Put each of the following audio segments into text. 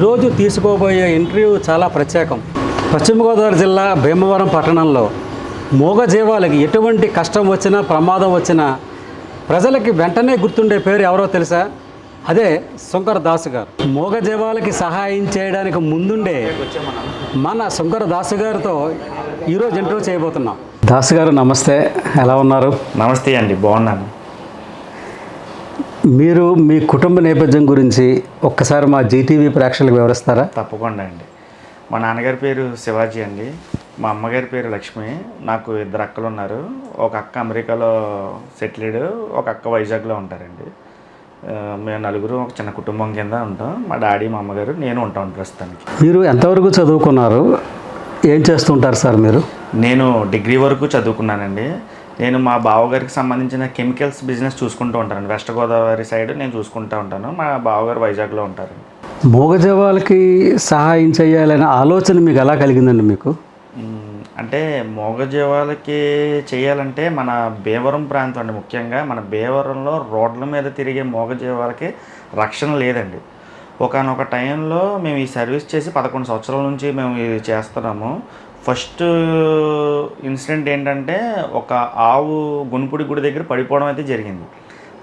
ఈరోజు తీసుకోబోయే ఇంటర్వ్యూ చాలా ప్రత్యేకం. పశ్చిమ గోదావరి జిల్లా భీమవరం పట్టణంలో మూగజీవాలకి ఎటువంటి కష్టం వచ్చినా ప్రమాదం వచ్చినా ప్రజలకి వెంటనే గుర్తుండే పేరు ఎవరో తెలుసా? అదే శంకర దాసు గారు. మూగజీవాలకి సహాయం చేయడానికి ముందుండే మన శంకర దాసు గారితో ఈరోజు ఇంటర్వ్యూ చేయబోతున్నాం. దాసు గారు నమస్తే. ఎలా ఉన్నారు? నమస్తే అండి బాగున్నాను. మీరు మీ కుటుంబ నేపథ్యం గురించి ఒక్కసారి మా జీటీవీ ప్రేక్షకులకు వివరిస్తారా? తప్పకుండా అండి. మా నాన్నగారి పేరు శివాజీ అండి. మా అమ్మగారి పేరు లక్ష్మి. నాకు ఇద్దరు అక్కలు ఉన్నారు. ఒక అక్క అమెరికాలో సెటిల్డ్ ఒక అక్క వైజాగ్లో ఉంటారండి. మేము నలుగురు ఒక చిన్న కుటుంబం కింద ఉంటాం. మా డాడీ మా అమ్మగారు నేను ఉంటాం ప్రస్తుతానికి. మీరు ఎంతవరకు చదువుకున్నారు? ఏం చేస్తుంటారు సార్ మీరు? నేను డిగ్రీ వరకు చదువుకున్నానండి. నేను మా బావగారికి సంబంధించిన కెమికల్స్ బిజినెస్ చూసుకుంటూ ఉంటాను వెస్ట్ గోదావరి సైడ్ నేను చూసుకుంటూ ఉంటాను. మా బావగారు వైజాగ్లో ఉంటారు మూగజీవాలకి సహాయం చేయాలనే ఆలోచన మీకు ఎలా కలిగిందండి మీకు. అంటే మూగజీవాలకి చేయాలంటే మన భీమవరం ప్రాంతం అండి ముఖ్యంగా. మన భీమవరంలో రోడ్ల మీద తిరిగే మూగజీవాలకి రక్షణ లేదండి. ఒకనొక టైంలో మేము ఈ సర్వీస్ చేసి పదకొండు సంవత్సరాల నుంచి మేము ఇది చేస్తున్నాము. ఫస్ట్ ఇన్సిడెంట్ ఏంటంటే ఒక ఆవు గునుపుడి గుడి దగ్గర పడిపోవడం అయితే జరిగింది.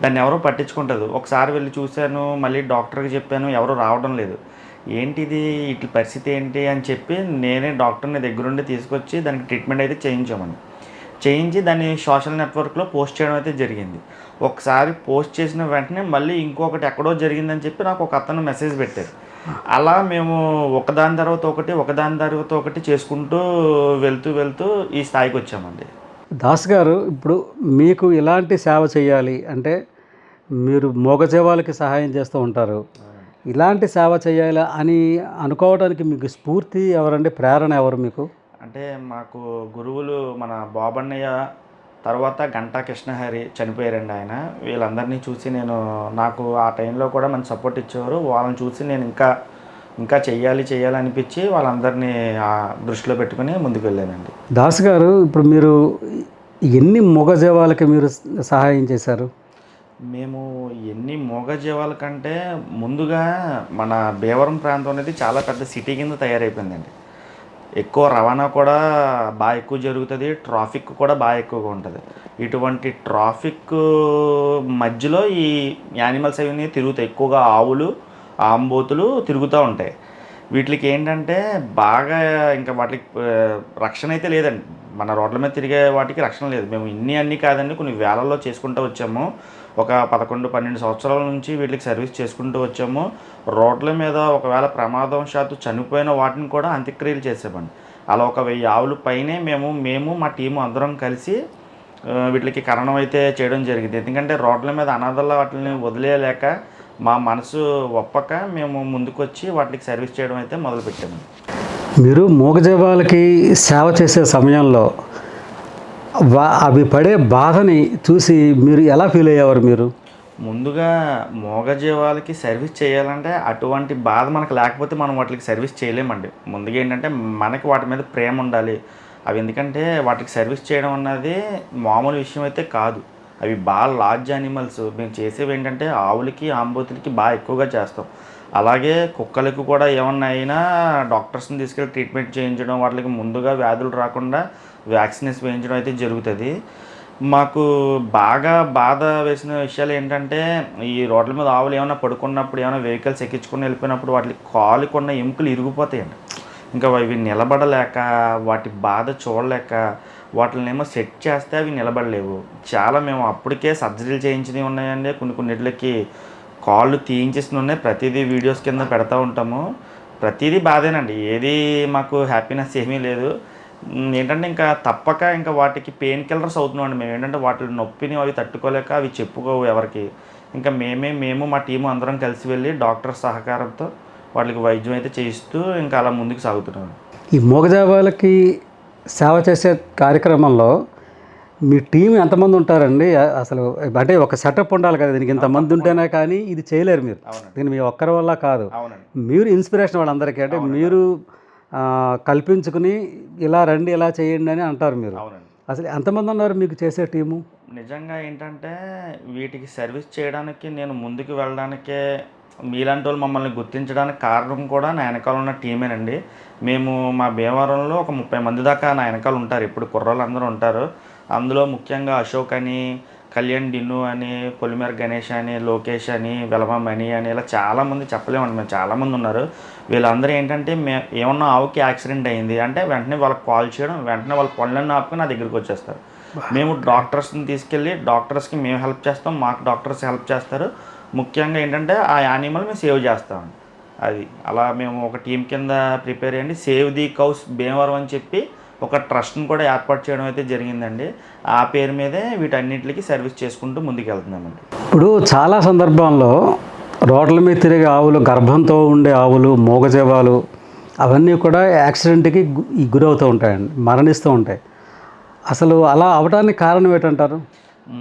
దాన్ని ఎవరో పట్టించుకుంటుంది. ఒకసారి వెళ్ళి చూశాను మళ్ళీ డాక్టర్కి చెప్పాను ఎవరు రావడం లేదు. ఏంటిది ఇట్ల పరిస్థితి ఏంటి? అని చెప్పి నేనే డాక్టర్ని దగ్గరుండి తీసుకొచ్చి దానికి ట్రీట్మెంట్ అయితే చేయించామని. చేయించి దాన్ని సోషల్ నెట్వర్క్లో పోస్ట్ చేయడం అయితే జరిగింది. ఒకసారి పోస్ట్ చేసిన వెంటనే మళ్ళీ ఇంకొకటి ఎక్కడో జరిగిందని చెప్పి నాకు ఒక అతను మెసేజ్ పెట్టారు అలా మేము ఒకదాని తర్వాత ఒకటి ఒకదాని తర్వాత ఒకటి చేసుకుంటూ వెళ్తూ వెళ్తూ ఈ స్థాయికి వచ్చామండి. దాస్ గారు ఇప్పుడు మీకు ఇలాంటి సేవ చేయాలి అంటే మీరు మూగజీవాలకి సహాయం చేస్తూ ఉంటారు. ఇలాంటి సేవ చేయాలి అని అనుకోవడానికి మీకు స్ఫూర్తి ఎవరండి ప్రేరణ ఎవరు మీకు? అంటే మాకు గురువులు మన బాబన్నయ్య తర్వాత గంటా కృష్ణహరి చనిపోయారండి ఆయన. వీళ్ళందరినీ చూసి నేను నాకు ఆ టైంలో కూడా మంచి సపోర్ట్ ఇచ్చేవారు. వాళ్ళని చూసి నేను ఇంకా ఇంకా చెయ్యాలి చెయ్యాలి అనిపించి వాళ్ళందరినీ ఆ దృష్టిలో పెట్టుకుని ముందుకు వెళ్ళానండి దాస్ గారు ఇప్పుడు మీరు ఎన్ని మూగజీవాలకి మీరు సహాయం చేశారు? మేము ఎన్ని మూగజీవాల కంటే ముందుగా మన భీవరం ప్రాంతం అనేది చాలా పెద్ద సిటీ కింద తయారైపోయిందండి. ఎక్కువ రవాణా కూడా బాగా ఎక్కువ జరుగుతుంది ట్రాఫిక్ కూడా బాగా ఎక్కువగా ఉంటుంది. ఇటువంటి ట్రాఫిక్ మధ్యలో ఈ యానిమల్స్ అవన్నీ తిరుగుతాయి. ఎక్కువగా ఆవులు ఆంబోతులు తిరుగుతూ ఉంటాయి. వీటికి ఏంటంటే బాగా ఇంకా వాటికి రక్షణ అయితే లేదండి. మన రోడ్ల మీద తిరిగే వాటికి రక్షణ లేదు. మేము ఇన్ని అన్ని కాదండి కొన్ని వేలల్లో చేసుకుంటూ వచ్చాము. ఒక పదకొండు పన్నెండు సంవత్సరాల నుంచి వీటికి సర్వీస్ చేసుకుంటూ వచ్చాము. రోడ్ల మీద ఒకవేళ ప్రమాదం శాతం చనిపోయిన వాటిని కూడా అంత్యక్రియలు చేసేవాడిని. అలా ఒక వెయ్యి ఆవుల పైనే మేము మేము మా టీము అందరం కలిసి వీటికి కరణం అయితే చేయడం జరిగింది. ఎందుకంటే రోడ్ల మీద అనాథల వాటిని వదిలేయలేక మా మనసు ఒప్పక మేము ముందుకొచ్చి వాటికి సర్వీస్ చేయడం అయితే మొదలుపెట్టాము. మీరు మూగజీవాలకి సేవ చేసే సమయంలో అవి పడే బాధని చూసి మీరు ఎలా ఫీల్ అయ్యేవారు మీరు? ముందుగా మోగజీవాలకి సర్వీస్ చేయాలంటే అటువంటి బాధ మనకు లేకపోతే మనం వాటికి సర్వీస్ చేయలేమండి. ముందుగా ఏంటంటే మనకి వాటి మీద ప్రేమ ఉండాలి. అవి ఎందుకంటే వాటికి సర్వీస్ చేయడం అన్నది మామూలు విషయం అయితే కాదు. అవి బాగా లార్జ్ యానిమల్స్. మేము చేసేవి ఏంటంటే ఆవులకి ఆంబోతులకి బాగా ఎక్కువగా చేస్తాం. అలాగే కుక్కలకు కూడా ఏమన్నా అయినా డాక్టర్స్ని తీసుకెళ్ళి ట్రీట్మెంట్ చేయించడం వాటికి ముందుగా వ్యాధులు రాకుండా వ్యాక్సినేషన్ వేయించడం అయితే జరుగుతుంది. మాకు బాగా బాధ వేసిన విషయాలు ఏంటంటే ఈ రోడ్ల మీద ఆవులు ఏమైనా పడుకున్నప్పుడు ఏమైనా వెహికల్స్ ఎక్కించుకుని వెళ్ళిపోయినప్పుడు వాటికి కాలుకున్న ఎముకలు ఇరిగిపోతాయండి ఇంకా అవి నిలబడలేక వాటి బాధ చూడలేక వాటిని ఏమో సెట్ చేస్తే అవి నిలబడలేవు. చాలా మేము అప్పటికే సర్జరీలు చేయించినవి ఉన్నాయండి. కొన్ని కొన్నిటికి కాళ్ళు తీయించేసిన ఉన్నాయి ప్రతిదీ వీడియోస్ కింద పెడతా ఉంటాము. ప్రతిదీ బాధేనండి. ఏది మాకు హ్యాపీనెస్ ఏమీ లేదు. ఏంటంటే ఇంకా తప్పక ఇంకా వాటికి పెయిన్ కిల్లర్స్ అవుతున్నామండి మేము ఏంటంటే వాటి నొప్పిని అవి తట్టుకోలేక అవి చెప్పుకోవు ఎవరికి. ఇంకా మేమే మేము మా టీము అందరం కలిసి వెళ్ళి డాక్టర్ సహకారంతో వాటికి వైద్యం అయితే చేయిస్తూ ఇంకా అలా ముందుకు సాగుతున్నాం. ఈ మూగజావాలకి సేవ చేసే కార్యక్రమంలో మీ టీం ఎంతమంది ఉంటారండి? అసలు అంటే ఒక సెటప్ ఉండాలి కదా దీనికి ఇంతమంది ఉంటేనే కానీ ఇది చేయలేరు మీరు. అవునండి. దీని మీ ఒక్కరి వల్ల కాదు. మీరు ఇన్స్పిరేషన్ వాళ్ళందరికీ అంటే మీరు కల్పించుకుని ఇలా రండి ఇలా చేయండి అని అంటారు మీరు. అసలు ఎంతమంది ఉన్నారు మీకు చేసే టీము? నిజంగా ఏంటంటే వీటికి సర్వీస్ చేయడానికి నేను ముందుకు వెళ్ళడానికే మీలాంటి వాళ్ళు మమ్మల్ని గుర్తించడానికి కారణం కూడా నా వెనకాల ఉన్న టీమేనండి. మేము మా భీమవరంలో ఒక ముప్పై మంది దాకా నా వెనకాల ఉంటారు. ఇప్పుడు కుర్రోళ్ళు అందరూ ఉంటారు. అందులో ముఖ్యంగా అశోక్ అని కళ్యాణ్ డిన్ను అని పొలిమేర గణేష్ అని లోకేష్ అని వెలమ మణి అని ఇలా చాలామంది చెప్పలేమండి. మేము చాలామంది ఉన్నారు. వీళ్ళందరూ ఏంటంటే మే ఏమన్నా ఆవుకి యాక్సిడెంట్ అయింది అంటే వెంటనే వాళ్ళకి కాల్ చేయడం వెంటనే వాళ్ళ పనులన్నీ ఆపుకొని నా దగ్గరికి వచ్చేస్తారు. మేము డాక్టర్స్ని తీసుకెళ్ళి డాక్టర్స్కి మేము హెల్ప్ చేస్తాం మాకు డాక్టర్స్ హెల్ప్ చేస్తారు. ముఖ్యంగా ఏంటంటే ఆ యానిమల్ మేము సేవ్ చేస్తాం. అది. అలా మేము ఒక టీం కింద ప్రిపేర్ అయ్యండి సేవ్ ది కౌస్ భీమవరం అని చెప్పి ఒక ట్రస్ట్ని కూడా ఏర్పాటు చేయడం అయితే జరిగిందండి. ఆ పేరు మీదే వీటన్నిటికి సర్వీస్ చేసుకుంటూ ముందుకు వెళ్తున్నామండి ఇప్పుడు చాలా సందర్భాల్లో రోడ్ల మీద తిరిగే ఆవులు గర్భంతో ఉండే ఆవులు మూగజీవాలు అవన్నీ కూడా యాక్సిడెంట్కి గురవుతూ ఉంటాయండి మరణిస్తూ ఉంటాయి. అసలు అలా అవడానికి కారణం ఏంటంటారు?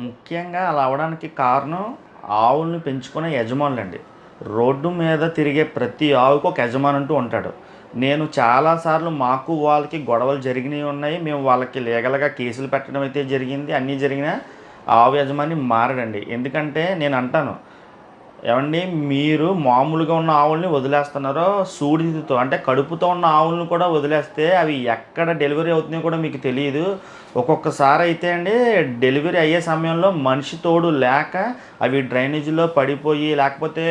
ముఖ్యంగా అలా అవడానికి కారణం ఆవుల్ని పెంచుకునే యజమానులండి. రోడ్డు మీద తిరిగే ప్రతి ఆవుకు ఒక యజమాని అంటూ ఉంటాడు. నేను చాలాసార్లు మాకు వాళ్ళకి గొడవలు జరిగినవి ఉన్నాయి. మేము వాళ్ళకి లీగల్గా కేసులు పెట్టడం అయితే జరిగింది. అన్నీ జరిగినా ఆవు యజమాని మారడండి. ఎందుకంటే నేను అంటాను ఏమండి మీరు మామూలుగా ఉన్న ఆవుల్ని వదిలేస్తున్నారో సూడితో అంటే కడుపుతో ఉన్న ఆవులను కూడా వదిలేస్తే అవి ఎక్కడ డెలివరీ అవుతున్నాయో కూడా మీకు తెలియదు. ఒక్కొక్కసారి అయితే అండి డెలివరీ అయ్యే సమయంలో మనిషి తోడు లేక అవి డ్రైనేజీలో పడిపోయి లేకపోతే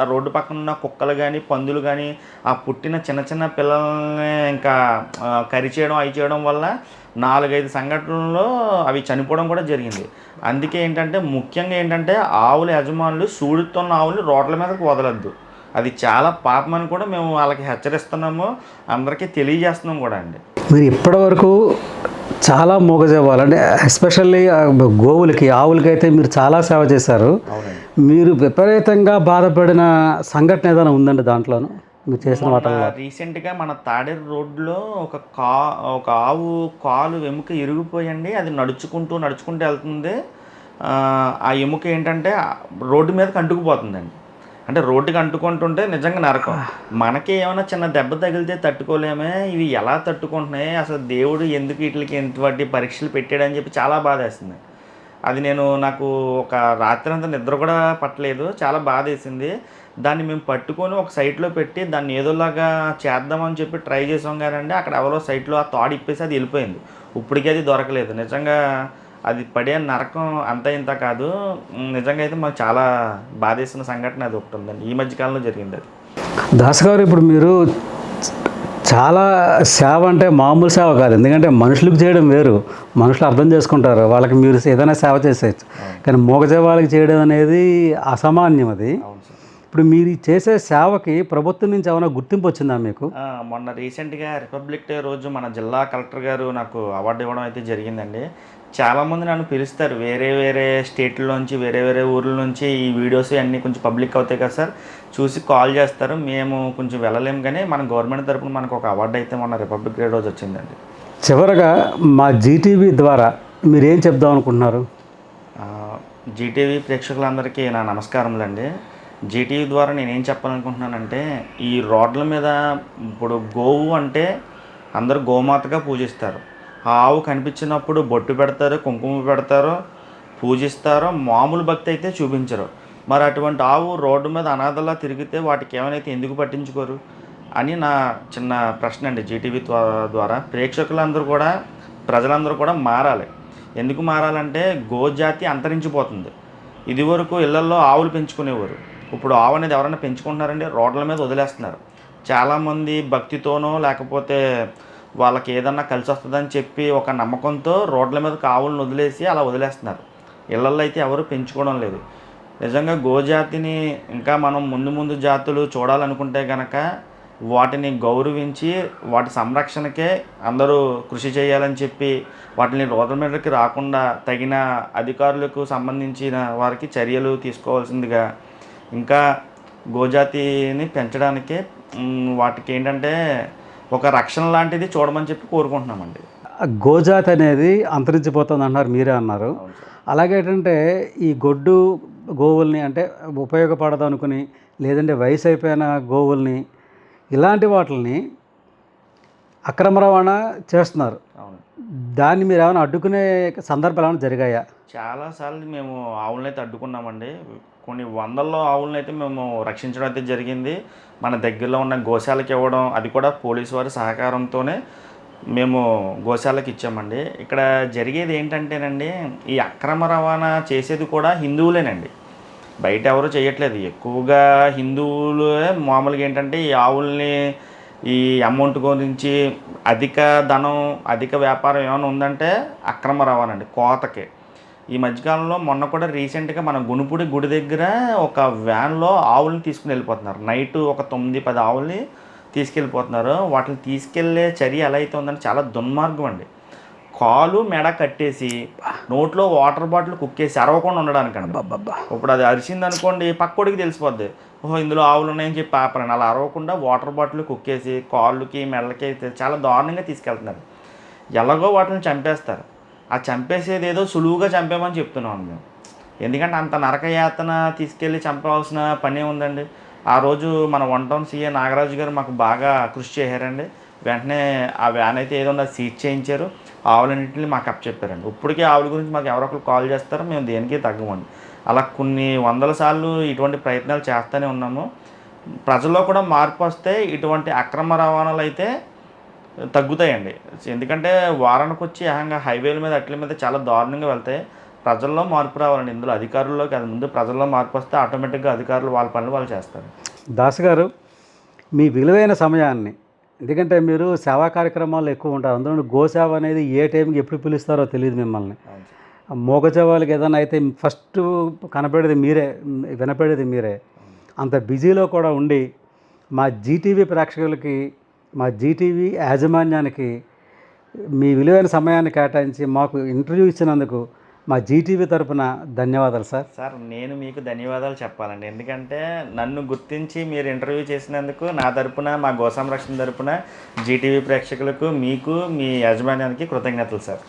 ఆ రోడ్డు పక్కన ఉన్న కుక్కలు కానీ పందులు కానీ ఆ పుట్టిన చిన్న చిన్న పిల్లల్ని ఇంకా కరి చేయడం అవి చేయడం వల్ల నాలుగైదు సంఘటనల్లో అవి చనిపోవడం కూడా జరిగింది. అందుకే ఏంటంటే ముఖ్యంగా ఏంటంటే ఆవుల యజమానులు సూడుతున్న ఆవులు రోడ్ల మీదకి వదలద్దు. అది చాలా పాపం అని కూడా మేము వాళ్ళకి హెచ్చరిస్తున్నాము. అందరికీ తెలియజేస్తున్నాం కూడా అండి. మీరు ఇప్పటివరకు చాలా మూగజీవాలు అంటే ఎస్పెషల్లీ గోవులకి ఆవులకి అయితే మీరు చాలా సేవ చేశారు. మీరు విపరీతంగా బాధపడిన సంఘటన ఏదైనా ఉందండి దాంట్లోను? మీరు చేసిన రీసెంట్గా మన తాడేరు రోడ్లో ఒక కా ఒక ఆవు కాలు ఎముక ఇరిగిపోయండి అది నడుచుకుంటూ నడుచుకుంటూ వెళ్తుంది. ఆ, ఎముక ఏంటంటే రోడ్డు మీదకి అంటుకుపోతుందండి. అంటే రోడ్డుకి అంటుకుంటుంటే నిజంగా నరకం. మనకి ఏమైనా చిన్న దెబ్బ తగిలితే తట్టుకోలేమే ఇవి ఎలా తట్టుకుంటున్నాయి? అసలు దేవుడు ఎందుకు వీటికి ఎంతవాటి పరీక్షలు పెట్టాడని చెప్పి చాలా బాధ వేస్తుంది అది నేను నాకు ఒక రాత్రి అంతా నిద్ర కూడా పట్టలేదు చాలా బాధ వేసింది. దాన్ని మేము పట్టుకొని ఒక సైట్లో పెట్టి దాన్ని ఏదోలాగా చేద్దామని చెప్పి ట్రై చేసాం కానండి అక్కడ ఎవరో సైట్లో ఆ తాడు ఇప్పేసి అది వెళ్ళిపోయింది. ఇప్పటికీ అది దొరకలేదు. నిజంగా అది పడే నరకం అంత ఇంత కాదు. నిజంగా అయితే మాకు చాలా బాధేసిన సంఘటన అది ఒకటి ఉందండి. ఈ మధ్యకాలంలో జరిగింది అది. దాస్ గారు ఇప్పుడు మీరు చాలా సేవ అంటే మామూలు సేవ కాదు. ఎందుకంటే మనుషులకు చేయడం వేరు. మనుషులు అర్థం చేసుకుంటారు. వాళ్ళకి మీరు ఏదైనా సేవ చేసేయచ్చు. కానీ మూగజీవాలకు చేయడం అనేది అసామాన్యం అది. ఇప్పుడు మీరు చేసే సేవకి ప్రభుత్వం నుంచి ఏమైనా గుర్తింపు వచ్చిందా మీకు? మొన్న రీసెంట్గా రిపబ్లిక్ డే రోజు మన జిల్లా కలెక్టర్ గారు నాకు అవార్డు ఇవ్వడం అయితే జరిగిందండి. చాలామంది నన్ను పిలుస్తారు. వేరే వేరే స్టేట్లోంచి వేరే వేరే ఊర్ల నుంచి ఈ వీడియోస్ అన్నీ కొంచెం పబ్లిక్ అవుతాయి కదా సార్. చూసి కాల్ చేస్తారు. మేము కొంచెం వెళ్ళలేం కానీ మన గవర్నమెంట్ తరపున మనకు ఒక అవార్డు అయితే మొన్న రిపబ్లిక్ డే రోజు వచ్చిందండి. చివరగా మా జీటీవీ ద్వారా మీరు ఏం చెప్దాం అనుకుంటున్నారు? జీటీవీ ప్రేక్షకులందరికీ నా నమస్కారములండి. జీటీవీ ద్వారా నేనేం చెప్పాలనుకుంటున్నానంటే ఈ రోడ్ల మీద ఇప్పుడు గోవు అంటే అందరూ గోమాతగా పూజిస్తారు. ఆ ఆవు కనిపించినప్పుడు బొట్టు పెడతారు కుంకుమ పెడతారు పూజిస్తారు మామూలు భక్తి అయితే చూపించరు. మరి అటువంటి ఆవు రోడ్డు మీద అనాథలా తిరిగితే వాటికి ఏమైనా ఎందుకు పట్టించుకోరు? అని నా చిన్న ప్రశ్న అండి జీటీవీ ద్వారా. ప్రేక్షకులందరూ కూడా ప్రజలందరూ కూడా మారాలి. ఎందుకు మారాలంటే గోజాతి అంతరించిపోతుంది. ఇదివరకు ఇళ్ళల్లో ఆవులు పెంచుకునేవారు. ఇప్పుడు ఆవు అనేది ఎవరైనా పెంచుకుంటున్నారండి రోడ్ల మీద వదిలేస్తున్నారు. చాలామంది భక్తితోనో లేకపోతే వాళ్ళకి ఏదన్నా కలిసి వస్తుందని చెప్పి ఒక నమ్మకంతో రోడ్ల మీద ఆవులను వదిలేసి అలా వదిలేస్తున్నారు. ఇళ్ళల్లో అయితే ఎవరు పెంచుకోవడం లేదు. నిజంగా గోజాతిని ఇంకా మనం ముందు ముందు జాతులు చూడాలనుకుంటే గనక వాటిని గౌరవించి వాటి సంరక్షణకే అందరూ కృషి చేయాలని చెప్పి వాటిని రోడ్ల మీదకి రాకుండా తగిన అధికారులకు సంబంధించిన వారికి చర్యలు తీసుకోవాల్సిందిగా ఇంకా గోజాతిని పెంచడానికి వాటికి ఏంటంటే ఒక రక్షణ లాంటిది చూడమని చెప్పి కోరుకుంటున్నామండి. ఆ గోజాతి అనేది అంతరించిపోతుంది అన్నారు మీరే అన్నారు. అలాగే ఏంటంటే ఈ గొడ్డు గోవుల్ని అంటే ఉపయోగపడదు అనుకుని లేదంటే వయసు అయిపోయిన గోవుల్ని ఇలాంటి వాటిని అక్రమ రవాణా చేస్తున్నారు. అవును. దాన్ని మీరు ఏమైనా అడ్డుకునే సందర్భాలు ఏమైనా జరిగాయా? చాలాసార్లు మేము ఆవులను అయితే అడ్డుకున్నామండి. కొన్ని వందల్లో ఆవులను అయితే మేము రక్షించడం అయితే జరిగింది. మన దగ్గరలో ఉన్న గోశాలకు ఇవ్వడం అది కూడా పోలీసు వారి సహకారంతోనే మేము గోశాలకు ఇచ్చామండి. ఇక్కడ జరిగేది ఏంటంటేనండి ఈ అక్రమ రవాణా చేసేది కూడా హిందువులేనండి. బయట ఎవరు చేయట్లేదు. ఎక్కువగా హిందువులే మామూలుగా ఏంటంటే ఈ ఆవుల్ని ఈ అమౌంట్ గురించి అధిక ధనం అధిక వ్యాపారం ఏమైనా ఉందంటే అక్రమ రవాణా అండి కోతకి. ఈ మధ్యకాలంలో మొన్న కూడా రీసెంట్గా మన గునుపుడి గుడి దగ్గర ఒక వ్యాన్లో ఆవుల్ని తీసుకుని వెళ్ళిపోతున్నారు. నైట్ ఒక తొమ్మిది పది ఆవుల్ని తీసుకెళ్ళిపోతున్నారు. వాటిని తీసుకెళ్ళే చర్య ఎలా అయితే ఉందంటే చాలా దుర్మార్గం అండి కాలు మెడ కట్టేసి నోట్లో వాటర్ బాటిల్ కుక్కేసి అరవకుండా ఉండడానికండి అబ్బబ్బా ఇప్పుడు అది అరిసింది అనుకోండి పక్కోడికి తెలిసిపోద్ది. ఓహో ఇందులో ఆవులు ఉన్నాయని చెప్పి ఆపరండి అలా అరవకుండా వాటర్ బాటిల్ కుక్కేసి కాళ్ళకి మెడలకి చాలా దారుణంగా తీసుకెళ్తున్నారు. ఎలాగో వాటిని చంపేస్తారు. ఆ చంపేసేది ఏదో సులువుగా చంపేమని చెప్తున్నాం మేము. ఎందుకంటే అంత నరకయాతన తీసుకెళ్ళి చంపవలసిన పని ఉందండి. ఆ రోజు మన వన్ టౌన్ సీఏ నాగరాజు గారు మాకు బాగా కృషి చేశారండి. వెంటనే ఆ వ్యాన్ అయితే ఏదో ఉందో సీజ్ చేయించారు. ఆవులన్నింటినీ మాకు అప్పచెప్పారండి ఇప్పటికే ఆవుల గురించి మాకు ఎవరో కాల్ చేస్తారో మేము దేనికి తగ్గమండి. అలా కొన్ని వందల సార్లు ఇటువంటి ప్రయత్నాలు చేస్తూనే ఉన్నాము. ప్రజల్లో కూడా మార్పు వస్తే ఇటువంటి అక్రమ రవాణాలు అయితే తగ్గుతాయండి. ఎందుకంటే వారానికి వచ్చి ఏకంగా హైవేల మీద అట్ల మీద చాలా దారుణంగా వెళ్తాయి. ప్రజల్లో మార్పు రావాలండి. ఇందులో అధికారుల్లో కాదు ముందు ప్రజల్లో మార్పు వస్తే ఆటోమేటిక్గా అధికారులు వాళ్ళ పనులు వాళ్ళు చేస్తారు. దాస్ గారు మీ విలువైన సమయాన్ని ఎందుకంటే మీరు సేవా కార్యక్రమాలు ఎక్కువ ఉంటారు. అందులో గోసేవ అనేది ఏ టైంకి ఎప్పుడు పిలుస్తారో తెలియదు మిమ్మల్ని. మూగజవాళ్ళకి ఏదైనా అయితే ఫస్ట్ కనపడేది మీరే వినపడేది మీరే. అంత బిజీలో కూడా ఉండి మా జీటీవీ ప్రేక్షకులకి మా జీటీవీ యాజమాన్యానికి మీ విలువైన సమయాన్ని కేటాయించి మాకు ఇంటర్వ్యూ ఇచ్చినందుకు మా జీటీవీ తరపున ధన్యవాదాలు సార్. సార్ నేను మీకు ధన్యవాదాలు చెప్పాలండి. ఎందుకంటే నన్ను గుర్తించి మీరు ఇంటర్వ్యూ చేసినందుకు నా తరపున మా గోసంరక్షణ తరపున జీటీవీ ప్రేక్షకులకు మీకు మీ యాజమాన్యానికి కృతజ్ఞతలు సార్.